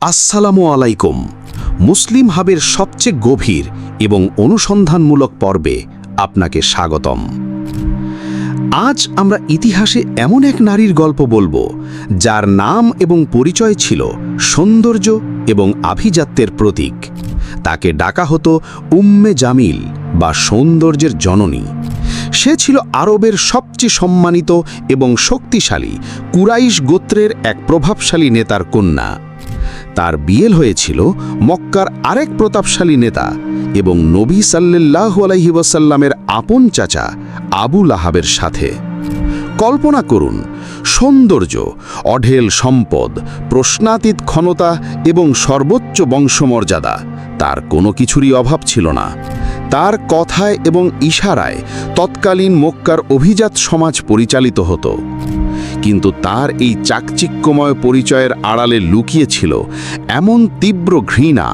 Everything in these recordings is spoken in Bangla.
আসসালামু আলাইকুম। মুসলিম হাবের সবচেয়ে গভীর এবং অনুসন্ধানমূলক পর্বে আপনাকে স্বাগতম। আজ আমরা ইতিহাসে এমন এক নারীর গল্প বলব, যার নাম এবং পরিচয় ছিল সৌন্দর্য এবং আভিজাত্যের প্রতীক। তাকে ডাকা হতো উম্মে জামিল বা সৌন্দর্যের জননী। সে ছিল আরবের সবচেয়ে সম্মানিত এবং শক্তিশালী কুরাইশ গোত্রের এক প্রভাবশালী নেতার কন্যা। তার বিয়েল হয়েছিল মক্কার আরেক প্রতাপশালী নেতা এবং নবী সাল্লাহ আলাইহি ওয়াসাল্লামের আপন চাচা আবু লাহাবের সাথে। কল্পনা করুন, সৌন্দর্য, অঢেল সম্পদ, প্রশ্নাতীত ক্ষমতা এবং সর্বোচ্চ বংশমর্যাদা, তার কোনো কিছুরই অভাব ছিল না। তার কথায় এবং ইশারায় তৎকালীন মক্কার অভিজাত সমাজ পরিচালিত হতো। কিন্তু তার এই চাকচিক্যময় পরিচয়ের আড়ালে লুকিয়েছিল এমন তীব্র ঘৃণা,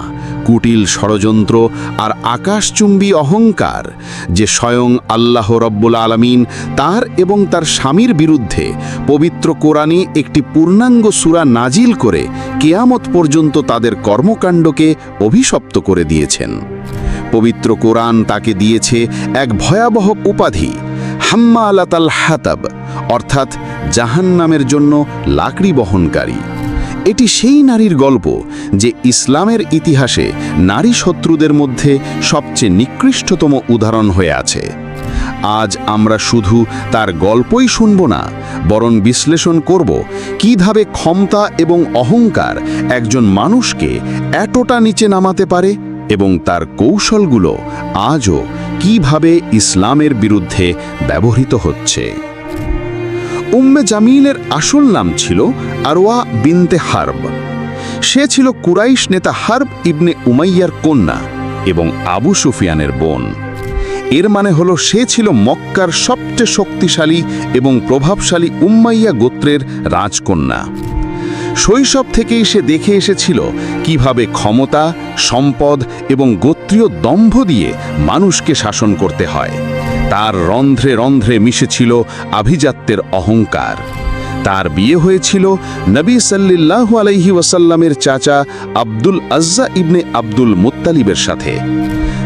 কুটিল ষড়যন্ত্র আর আকাশচুম্বী অহংকার যে স্বয়ং আল্লাহ রব্বুল আলমিন তার এবং তার স্বামীর বিরুদ্ধে পবিত্র কোরআনে একটি পূর্ণাঙ্গ সূরা নাজিল করে কেয়ামত পর্যন্ত তাদের কর্মকাণ্ডকে অভিশপ্ত করে দিয়েছেন। পবিত্র কোরআন তাকে দিয়েছে এক ভয়াবহ উপাধি হাম্মা আলাতাল হাতাব, অর্থাৎ জাহান্নামের জন্য লাকড়ি বহনকারী। এটি সেই নারীর গল্প যে ইসলামের ইতিহাসে নারী শত্রুদের মধ্যে সবচেয়ে নিকৃষ্টতম উদাহরণ হয়ে আছে। আজ আমরা শুধু তার গল্পই শুনব না, বরং বিশ্লেষণ করব কীভাবে ক্ষমতা এবং অহংকার একজন মানুষকে এতটা নিচে নামাতে পারে এবং তার কৌশলগুলো আজও কীভাবে ইসলামের বিরুদ্ধে ব্যবহৃত হচ্ছে। উম্মে জামিলের আসল নাম ছিল আরওয়া বিনতে হার্ব। সে ছিল কুরাইশ নেতা হার্ব ইবনে উমাইয়ার কন্যা এবং আবু সুফিয়ানের বোন। এর মানে হলো সে ছিল মক্কার সবচেয়ে শক্তিশালী এবং প্রভাবশালী উম্মাইয়া গোত্রের রাজকন্যা। শৈশব থেকেই সে দেখে এসেছিল কীভাবে ক্ষমতা, সম্পদ এবং গোত্রীয় দম্ভ দিয়ে মানুষকে শাসন করতে হয়। তার রন্ধ্রে রন্ধ্রে মিশেছিল আভিজাত্যের অহংকার। তার বিয়ে হয়েছিল নবী সাল্লিল্লাহু আলাইহি ওয়াসাল্লামের চাচা আব্দুল আজ্জা ইবনে আব্দুল মুত্তালিবের সাথে।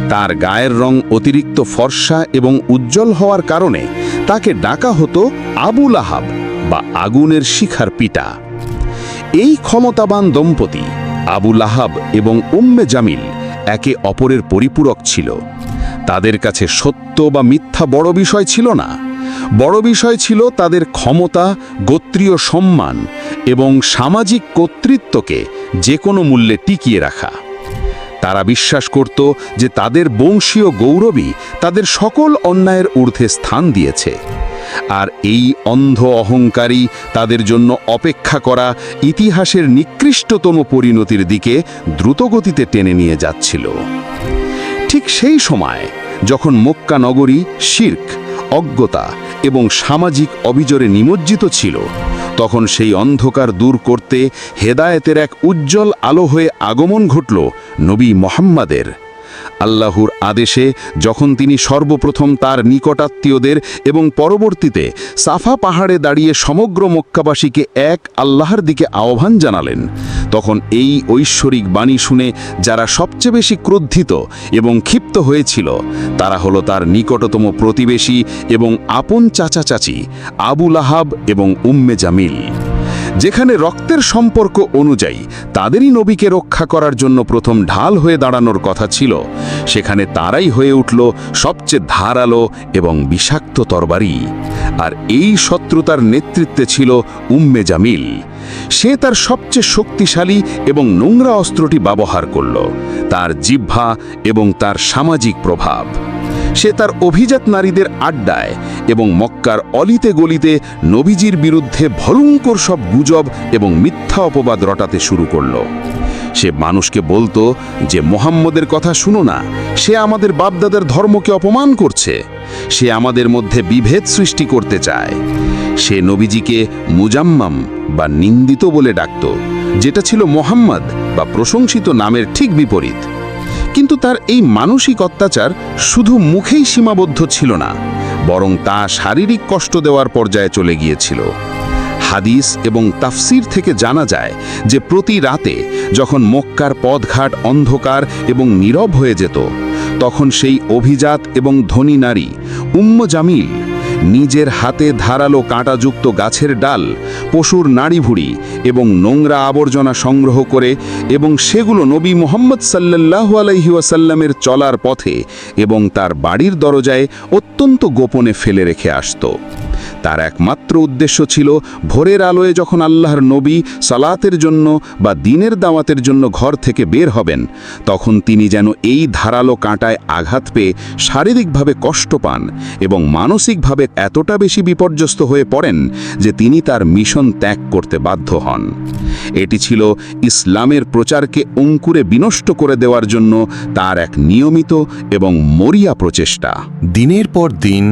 তার গায়ের রং অতিরিক্ত ফর্সা এবং উজ্জ্বল হওয়ার কারণে তাকে ডাকা হতো আবুল আহাব বা আগুনের শিখার পিতা। এই ক্ষমতাবান দম্পতি আবুল আহাব এবং উম্মে জামিল একে অপরের পরিপূরক ছিল। তাদের কাছে সত্য বা মিথ্যা বড় বিষয় ছিল না। বড় বিষয় ছিল তাদের ক্ষমতা, গোত্রীয় সম্মান এবং সামাজিক কর্তৃত্বকে যে কোনো মূল্যে টিকিয়ে রাখা। তারা বিশ্বাস করত যে তাদের বংশীয় গৌরবই তাদের সকল অন্যায়ের ঊর্ধ্বে স্থান দিয়েছে। আর এই অন্ধ অহংকারী তাদের জন্য অপেক্ষা করা ইতিহাসের নিকৃষ্টতম পরিণতির দিকে দ্রুতগতিতে টেনে নিয়ে যাচ্ছিল। ঠিক সেই সময় যখন মক্কা নগরী শির্ক, অজ্ঞতা এবং সামাজিক অবিজরে নিমজ্জিত ছিল, তখন সেই অন্ধকার দূর করতে হেদায়েতের এক উজ্জ্বল আলো হয়ে আগমন ঘটল নবী মোহাম্মদের। আল্লাহর আদেশে যখন তিনি সর্বপ্রথম তার নিকটাত্মীয়দের এবং পরবর্তীতে সাফা পাহাড়ে দাঁড়িয়ে সমগ্র মক্কাবাসীকে এক আল্লাহর দিকে আহ্বান জানালেন তখন এই ঐশ্বরিক বাণী শুনে যারা সবচেয়ে বেশি ক্রোধিত এবং ক্ষিপ্ত হয়েছিল, তারা হলো তার নিকটতম প্রতিবেশী এবং আপন চাচা চাচি আবুল আহাব এবং উম্মে জামিল। যেখানে রক্তের সম্পর্ক অনুযায়ী তাদেরই নবীকে রক্ষা করার জন্য প্রথম ঢাল হয়ে দাঁড়ানোর কথা ছিল, সেখানে তারাই হয়ে উঠল সবচেয়ে ধারালো এবং বিষাক্ত তরবারি। আর এই শত্রুতার নেতৃত্বে ছিল উম্মে জামিল। সে তার সবচেয়ে শক্তিশালী এবং নোংরা অস্ত্রটি ব্যবহার করল, তার জিহ্বা এবং তার সামাজিক প্রভাব। সে তার অভিজাত নারীদের আড্ডায় এবং মক্কার অলিতে গলিতে নবীজির বিরুদ্ধে ভয়ঙ্কর সব গুজব এবং মিথ্যা অপবাদ রটাতে শুরু করল। সে মানুষকে বলতো যে, মোহাম্মদের কথা শুনো না, সে আমাদের বাপদাদার ধর্মকে অপমান করছে, সে আমাদের মধ্যে বিভেদ সৃষ্টি করতে চায়। সে নবীজিকে মুজাম্মাম বা নিন্দিত বলে ডাকত, যেটা ছিল মোহাম্মদ বা প্রশংসিত নামের ঠিক বিপরীত। কিন্তু তার এই মানসিক অত্যাচার শুধু মুখেই সীমাবদ্ধ ছিল না, বরং তা শারীরিক কষ্ট দেওয়ার পর্যায়ে চলে গিয়েছিল। হাদিস এবং তাফসির থেকে জানা যায় যে প্রতি রাতে যখন মক্কার পথঘাট অন্ধকার এবং নীরব হয়ে যেত, তখন সেই অভিজাত এবং ধনী নারী উম্ম জামিল নিজের হাতে ধারালো কাঁটাযুক্ত গাছের ডাল, পশুর নাড়িভুড়ি এবং নোংরা আবর্জনা সংগ্রহ করে এবং সেগুলো নবী মোহাম্মদ সাল্লাহ আলাইহি ওয়াসাল্লামের চলার পথে এবং তার বাড়ির দরজায় অত্যন্ত গোপনে ফেলে রেখে আসতো। তার একমাত্র উদ্দেশ্য ছিল ভোরের আলোয় যখন আল্লাহর নবী সালাতের জন্য বা দিনের দাওয়াতের জন্য ঘর থেকে বের হবেন, তখন তিনি যেন এই ধারালো কাঁটায় আঘাত পেয়ে শারীরিকভাবে কষ্ট পান এবং মানসিকভাবে এতটা বেশি বিপর্যস্ত হয়ে পড়েন যে তিনি তার মিশন ত্যাগ করতে বাধ্য হন। এটি ছিল ইসলামের প্রচারকে অঙ্কুরে বিনষ্ট করে দেওয়ার জন্য তার এক নিয়মিত এবং মরিয়া প্রচেষ্টা। দিনের পর দিন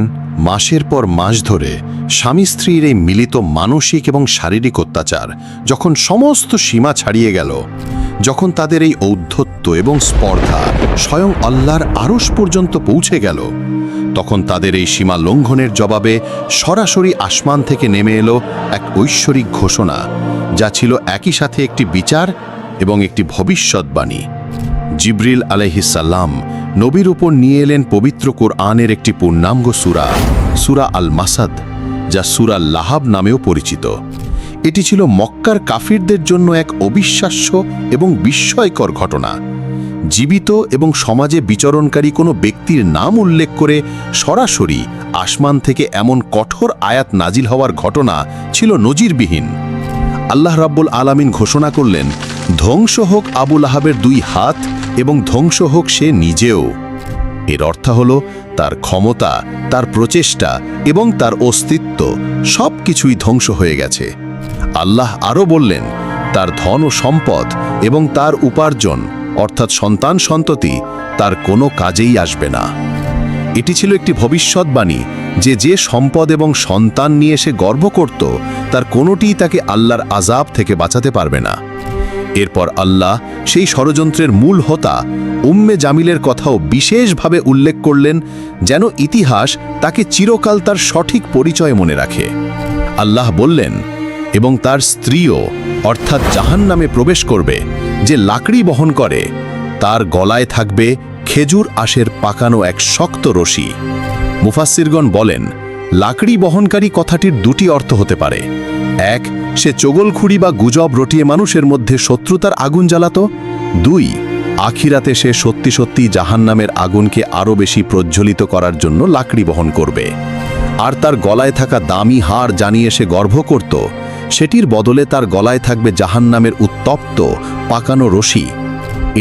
মাসের পর মাস ধরে স্বামী স্ত্রীর এই মিলিত মানসিক এবং শারীরিক অত্যাচার যখন সমস্ত সীমা ছাড়িয়ে গেল, যখন তাদের এই ঔদ্ধত্য এবং স্পর্ধা স্বয়ং আল্লাহর আরশ পর্যন্ত পৌঁছে গেল, তখন তাদের এই সীমা লঙ্ঘনের জবাবে সরাসরি আসমান থেকে নেমে এলো এক ঐশ্বরিক ঘোষণা, যা ছিল একই সাথে একটি বিচার এবং একটি ভবিষ্যৎবাণী। জিব্রিল আলহিসাল্লাম নবীর উপর নিয়ে এলেন পবিত্র কোরআনের একটি পূর্ণাঙ্গ সুরা সুরা আল মাসাদ যা সুরা লাহাব নামেও পরিচিত। এটি ছিল মক্কার কাফিরদের জন্য এক অবিশ্বাস্য এবং বিস্ময়কর ঘটনা। জীবিত এবং সমাজে বিচরণকারী কোনো ব্যক্তির নাম উল্লেখ করে সরাসরি আসমান থেকে এমন কঠোর আয়াত নাজিল হওয়ার ঘটনা ছিল নজিরবিহীন। আল্লাহ রাব্বুল আলামিন ঘোষণা করলেন, ধ্বংস হোক আবুল আহাবের দুই হাত এবং ধ্বংস হোক সে নিজেও। এর অর্থ হল, তার ক্ষমতা, তার প্রচেষ্টা এবং তার অস্তিত্ব সব কিছুই ধ্বংস হয়ে গেছে। আল্লাহ আরও বললেন, তার ধন ও সম্পদ এবং তার উপার্জন, অর্থাৎ সন্তান সন্ততি, তার কোনো কাজেই আসবে না। এটি ছিল একটি ভবিষ্যৎবাণী, যে যে সম্পদ এবং সন্তান নিয়ে সে গর্ব করত, তার কোনোটিই তাকে আল্লাহর আজাব থেকে বাঁচাতে পারবে না। এরপর আল্লাহ সেই ষড়যন্ত্রের মূল হোতা উম্মে জামিলের কথাও বিশেষভাবে উল্লেখ করলেন, যেন ইতিহাস তাকে চিরকাল তার সঠিক পরিচয় মনে রাখে। আল্লাহ বললেন, এবং তার স্ত্রীও অর্থাৎ জাহান নামে প্রবেশ করবে, যে লাকড়ি বহন করে, তার গলায় থাকবে খেজুর আশের পাকানো এক শক্ত রশি। মুফাসিরগণ বলেন লাকড়ি বহনকারী কথাটির দুটি অর্থ হতে পারে। এক, সে চগলখুড়ি বা গুজব রটিয়ে মানুষের মধ্যে শত্রুতার আগুন জ্বালাত। দুই, আখিরাতে সে সত্যি সত্যি জাহান্নামের আগুনকে আরও বেশি প্রজ্বলিত করার জন্য লাকড়ি বহন করবে। আর তার গলায় থাকা দামি হার জানিয়ে সে গর্ভ করত। সেটির বদলে তার গলায় থাকবে জাহান্নামের উত্তপ্ত, পাকানো রশি।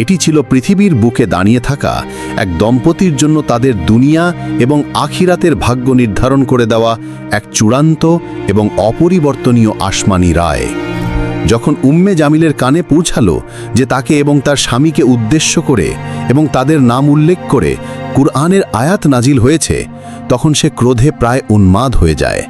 এটি ছিল পৃথিবীর বুকে দাঁড়িয়ে থাকা এক দম্পতির জন্য তাদের দুনিয়া এবং আখিরাতের ভাগ্য নির্ধারণ করে দেওয়া এক চূড়ান্ত এবং অপরিবর্তনীয় আসমানি রায়। যখন উম্মে জামিলের কানে পৌঁছালো যে তাকে এবং তার স্বামীকে উদ্দেশ্য করে এবং তাদের নাম উল্লেখ করে কুরআনের আয়াত নাজিল হয়েছে, তখন সে ক্রোধে প্রায় উন্মাদ হয়ে যায়।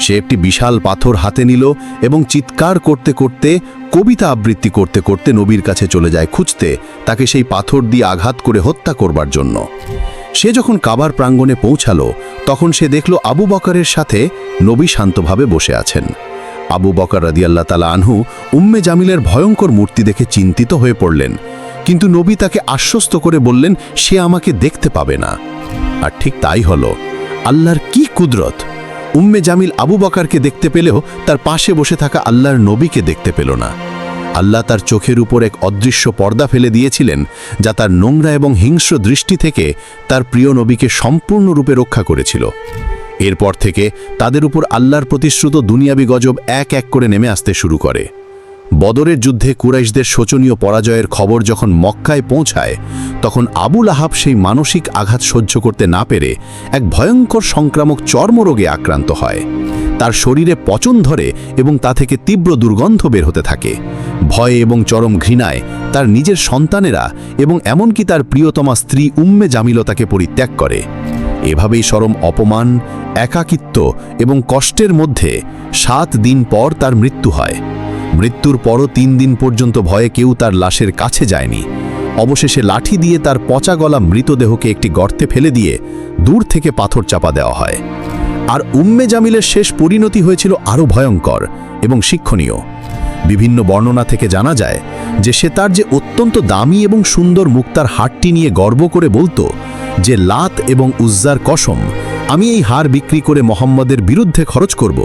সে একটি বিশাল পাথর হাতে নিল এবং চিৎকার করতে করতে কবিতা আবৃত্তি করতে করতে নবীর কাছে চলে যায় খুঁজতে, তাকে সেই পাথর দিয়ে আঘাত করে হত্যা করবার জন্য। সে যখন কাবার প্রাঙ্গণে পৌঁছালো, তখন সে দেখল আবু বকরের সাথে নবী শান্তভাবে বসে আছেন। আবু বকর রাদিয়াল্লাহ তালা আনহু উম্মে জামিলের ভয়ঙ্কর মূর্তি দেখে চিন্তিত হয়ে পড়লেন। কিন্তু নবী তাকে আশ্বস্ত করে বললেন, সে আমাকে দেখতে পাবে না। আর ঠিক তাই হলো। আল্লাহর কি কুদরত? উম্মে জামিল আবু বকারকে দেখতে পেলেও তার পাশে বসে থাকা আল্লাহর নবীকে দেখতে পেল না। আল্লাহ তার চোখের উপর এক অদৃশ্য পর্দা ফেলে দিয়েছিলেন, যা তার নোংরা এবং হিংস্র দৃষ্টি থেকে তার প্রিয় নবীকে সম্পূর্ণরূপে রক্ষা করেছিল। এরপর থেকে তাদের উপর আল্লাহর প্রতিশ্রুত দুনিয়াবি গজব এক এক করে নেমে আসতে শুরু করে। বদরের যুদ্ধে কুরাইশদের শোচনীয় পরাজয়ের খবর যখন মক্কায় পৌঁছায়, তখন আবুল আহাব সেই মানসিক আঘাত সহ্য করতে না পেরে এক ভয়ঙ্কর সংক্রামক চর্মরোগে আক্রান্ত হয়। তার শরীরে পচন ধরে এবং তা থেকে তীব্র দুর্গন্ধ বের হতে থাকে। ভয়ে এবং চরম ঘৃণায় তার নিজের সন্তানেরা এবং এমনকি তার প্রিয়তমা স্ত্রী উম্মে জামিলতাকে পরিত্যাগ করে। এভাবেই সরম অপমান, একাকিত্ব এবং কষ্টের মধ্যে সাত দিন পর তার মৃত্যু হয়। মৃত্যুর পরও তিন দিন পর্যন্ত ভয়ে কেউ তার লাশের কাছে যায়নি। অবশেষে লাঠি দিয়ে তার পচা গলা মৃতদেহকে একটি গর্তে ফেলে দিয়ে দূর থেকে পাথর চাপা দেওয়া হয়। আর উম্মে জামিলের শেষ পরিণতি হয়েছিল আরও ভয়ঙ্কর এবং শিক্ষণীয়। বিভিন্ন বর্ণনা থেকে জানা যায় যে সে তার যে অত্যন্ত দামি এবং সুন্দর মুক্তার হারটি নিয়ে গর্ব করে বলতো, যে লাত এবং উজ্জার কসম, আমি এই হার বিক্রি করে মোহাম্মদের বিরুদ্ধে খরচ করব।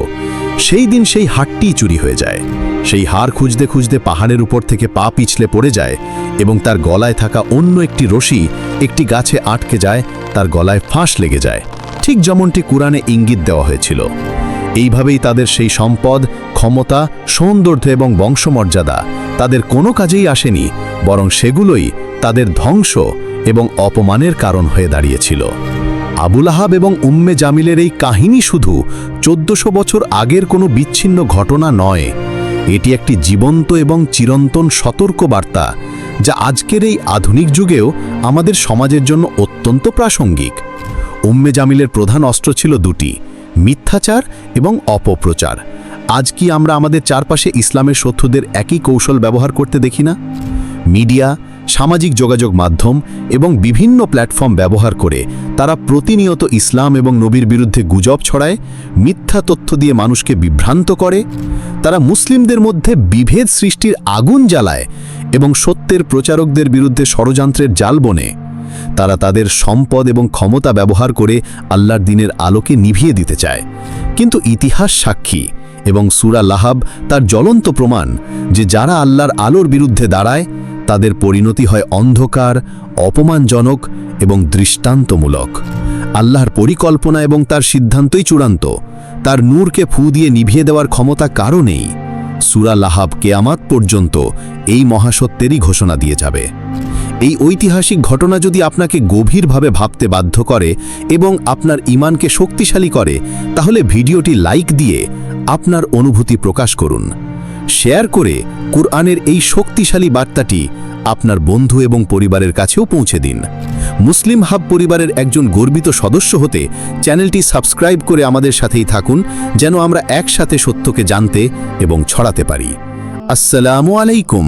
সেই দিন সেই হারটিই চুরি হয়ে যায়। সেই হার খুঁজতে খুঁজতে পাহাড়ের উপর থেকে পা পিছলে পড়ে যায় এবং তার গলায় থাকা অন্য একটি রশি একটি গাছে আটকে যায়, তার গলায় ফাঁস লেগে যায়। ঠিক যেমনটি কুরআনে ইঙ্গিত দেওয়া হয়েছিল। এইভাবেই তাদের সেই সম্পদ, ক্ষমতা, সৌন্দর্য এবং বংশমর্যাদা তাদের কোনো কাজেই আসেনি, বরং সেগুলোই তাদের ধ্বংস এবং অপমানের কারণ হয়ে দাঁড়িয়েছিল। আবুল আহাব এবং উম্মে জামিলের এই কাহিনী শুধু চোদ্দশো বছর আগের কোনো বিচ্ছিন্ন ঘটনা নয়, এটি একটি জীবন্ত এবং চিরন্তন সতর্ক বার্তা যা আজকের এই আধুনিক যুগেও আমাদের সমাজের জন্য অত্যন্ত প্রাসঙ্গিক। উম্মে জামিলের প্রধান অস্ত্র ছিল দুটি, মিথ্যাচার এবং অপপ্রচার। আজ কি আমরা আমাদের চারপাশে ইসলামের শত্রুদের একই কৌশল ব্যবহার করতে দেখি না? মিডিয়া সামাজিক যোগাযোগ মাধ্যম এবং বিভিন্ন প্ল্যাটফর্ম ব্যবহার করে তারা প্রতিনিয়ত ইসলাম এবং নবীর বিরুদ্ধে গুজব ছড়ায়, মিথ্যা তথ্য দিয়ে মানুষকে বিভ্রান্ত করে, তারা মুসলিমদের মধ্যে বিভেদ সৃষ্টির আগুন জ্বালায় এবং সত্যের প্রচারকদের বিরুদ্ধে ষড়যন্ত্রের জাল বনে। তারা তাদের সম্পদ এবং ক্ষমতা ব্যবহার করে আল্লাহর দিনের আলোকে নিভিয়ে দিতে চায়। কিন্তু ইতিহাস সাক্ষী এবং সুরা লাহাব তার জ্বলন্ত প্রমাণ যে যারা আল্লাহর আলোর বিরুদ্ধে দাঁড়ায় তাদের পরিণতি হয় অন্ধকার, অপমানজনক এবং দৃষ্টান্তমূলক। আল্লাহর পরিকল্পনা এবং তার সিদ্ধান্তই চূড়ান্ত। তার নূরকে ফু দিয়ে নিভিয়ে দেওয়ার ক্ষমতা কারও নেই। সুরা লাহাব কেয়ামাত পর্যন্ত এই মহাসত্যেরই ঘোষণা দিয়ে যাবে। এই ঐতিহাসিক ঘটনা যদি আপনাকে গভীরভাবে ভাবতে বাধ্য করে এবং আপনার ইমানকে শক্তিশালী করে, তাহলে ভিডিওটি লাইক দিয়ে আপনার অনুভূতি প্রকাশ করুন। শেয়ার করে কুরআনের এই শক্তিশালী বার্তাটি আপনার বন্ধু এবং পরিবারের কাছেও পৌঁছে দিন। মুসলিম হাব পরিবারের একজন গর্বিত সদস্য হতে চ্যানেলটি সাবস্ক্রাইব করে আমাদের সাথেই থাকুন, যেন আমরা একসাথে সত্যকে জানতে এবং ছড়াতে পারি। আসসালামু আলাইকুম।